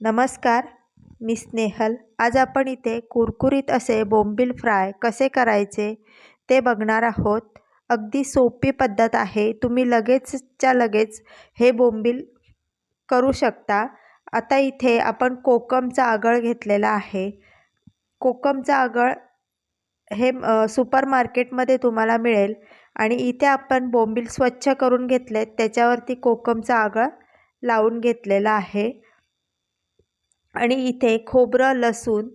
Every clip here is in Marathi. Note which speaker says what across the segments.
Speaker 1: नमस्कार मी स्नेहल. आज आपण इथे कुरकुरीत असे बोंबील फ्राय कसे करायचे ते बघणार आहोत. अगदी सोपी पद्धत आहे. तुम्ही लगेचच्या लगेच हे बोंबील करू शकता. आता इथे आपण कोकमचा आगळ घेतलेला आहे. कोकमचा आगळ हे सुपर मार्केटमध्ये तुम्हाला मिळेल आणि इथे आपण बोंबील स्वच्छ करून घेतलेत. त्याच्यावरती कोकमचा आगळ लावून घेतलेला आहे. आणि इथे खोबरं लसूण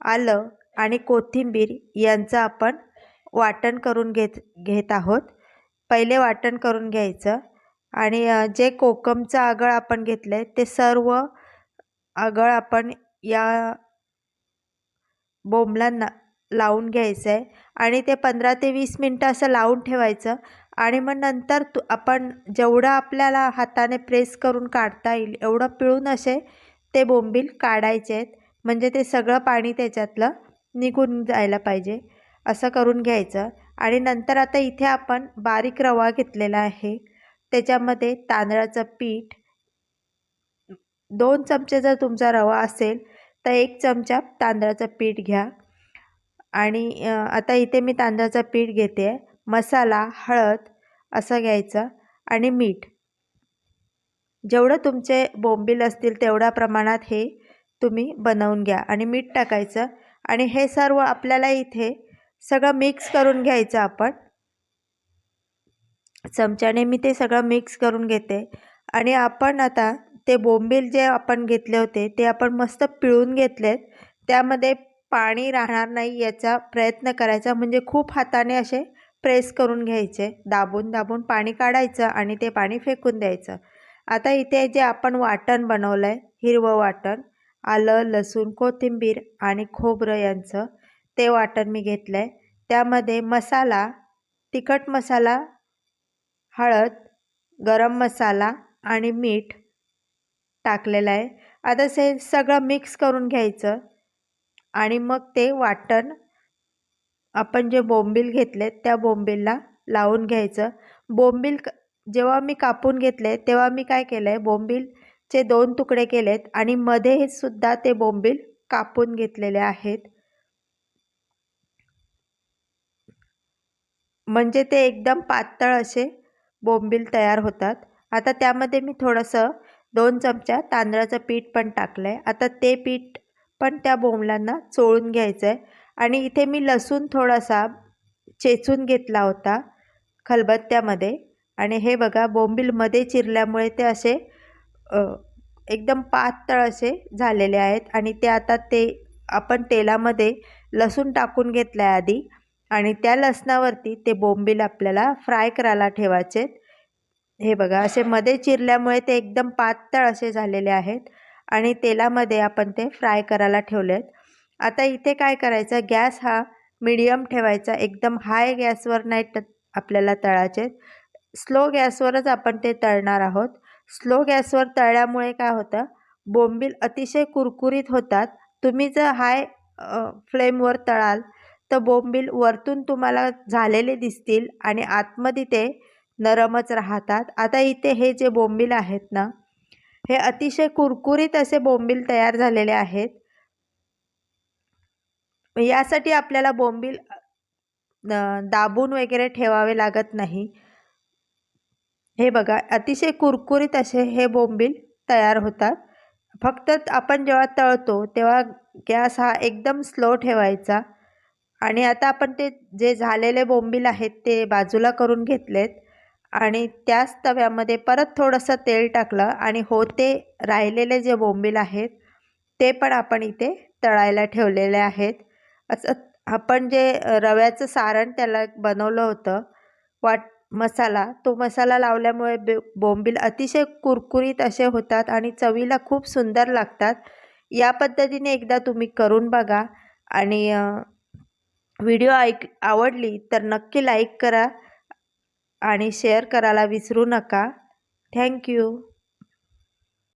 Speaker 1: आलं आणि कोथिंबीर यांचं आपण वाटण करून घेत घेत आहोत. पहिले वाटण करून घ्यायचं आणि जे कोकमचं आगळ आपण घेतलं आहे ते सर्व आगळ आपण या बोंबलांना लावून घ्यायचं आहे आणि ते पंधरा ते वीस मिनटं असं लावून ठेवायचं आणि मग नंतर तू आपण जेवढं आपल्याला हाताने प्रेस करून काढता येईल एवढं पिळून असे ते बोंबील काढायचे आहेत. म्हणजे ते सगळं पाणी त्याच्यातलं निघून जायला पाहिजे. असं करून घ्यायचं. आणि नंतर आता इथे आपण बारीक रवा घेतलेला आहे. त्याच्यामध्ये तांदळाचं पीठ दोन चमचे जर तुमचा रवा असेल तर एक चमचा तांदळाचं पीठ घ्या. आणि आता इथे मी तांदळाचं पीठ घेते. मसाला हळद असं घ्यायचं. आणि मीठ. जेवढं तुमचे बोंबील असतील तेवढ्या प्रमाणात हे तुम्ही बनवून घ्या आणि मीठ टाकायचं. आणि हे सर्व आपल्याला इथे सगळं मिक्स करून घ्यायचं आपण. चमच्याने मी ते सगळं मिक्स करून घेते. आणि आपण आता ते बोंबील जे आपण घेतले होते ते आपण मस्त पिळून घेतलेत. त्यामध्ये पाणी राहणार नाही याचा प्रयत्न करायचा. म्हणजे खूप हाताने असे प्रेस करून घ्यायचे. दाबून दाबून पाणी काढायचं आणि ते पाणी फेकून द्यायचं. आता इथे जे आपण वाटण बनवलं आहे हिरवं वाटण आलं लसूण कोथिंबीर आणि खोबरं यांचं ते वाटण मी घेतलं आहे त्यामध्ये मसाला तिखट मसाला हळद गरम मसाला आणि मीठ टाकलेलं आहे. आता से सगळं मिक्स करून घ्यायचं आणि मग ते वाटण आपण जे बोंबील घेतले त्या बोंबीलला लावून घ्यायचं. बोंबील जेव्हा मी कापून घेतले तेव्हा मी काय केलं आहे बोंबीलचे दोन तुकडे केलेत आणि मध्ये सुद्धा ते बोंबील कापून घेतलेले आहेत. म्हणजे ते एकदम पातळ असे बोंबील तयार होतात. आता त्यामध्ये मी थोडंसं दोन चमचा तांदळाचं पीठ पण टाकलं आहे आता ते पीठ पण त्या बोंबलांना चोळून घ्यायचं आहे आणि इथे मी लसूण थोडासा चेचून घेतला होता खलबत्त्यामध्ये. आणि हे बघा बोंबीलमध्ये चिरल्यामुळे ते असे एकदम पातळ असे झालेले आहेत. आणि ते आता ते आपण तेलामध्ये लसूण टाकून घेतलं आहे आधी आणि त्या लसणावरती ते बोंबील आपल्याला फ्राय करायला ठेवायचे हे बघा असे मध्ये चिरल्यामुळे ते एकदम पातळ असे झालेले आहेत आणि तेलामध्ये आपण ते फ्राय करायला ठेवलेत आता इथे काय करायचं गॅस हा मीडियम ठेवायचा. एकदम हाय गॅसवर नाही आपल्याला तळायचे स्लो गॅसवरच आपण ते तळणार आहोत. स्लो गॅसवर तळल्यामुळे काय होतं? बोंबील अतिशय कुरकुरीत होतात. तुम्ही जर हाय फ्लेमवर तळाल तर बोंबील वरतून तुम्हाला झालेले दिसतील आणि आतमध्ये ते नरमच राहतात. आता इथे हे जे बोंबील आहेत ना हे अतिशय कुरकुरीत असे बोंबील तयार झालेले आहेत. यासाठी आपल्याला बोंबील दाबून वगैरे ठेवावे लागत नाही. हे बघा अतिशय कुरकुरीत असे हे बोंबील तयार होतात. फक्त आपण जेव्हा तळतो तेव्हा गॅस हा एकदम स्लो ठेवायचा. आणि आता आपण ते जे झालेले बोंबील आहेत ते बाजूला करून घेतलेत. आणि त्याच तव्यामध्ये परत थोडंसं तेल टाकलं आणि होते राहिलेले जे बोंबील आहेत ते पण आपण इथे तळायला ठेवलेले आहेत. असं आपण जे रव्याचं सारण त्याला बनवलं होतं वाट मसाला तो मसाला लावल्यामुळे बे बोंबील अतिशय कुरकुरीत असे होतात आणि चवीला खूप सुंदर लागतात. या पद्धतीने एकदा तुम्ही करून बघा आणि व्हिडिओ ऐक आवडली तर नक्की लाईक करा आणि शेअर करायला विसरू नका. थँक्यू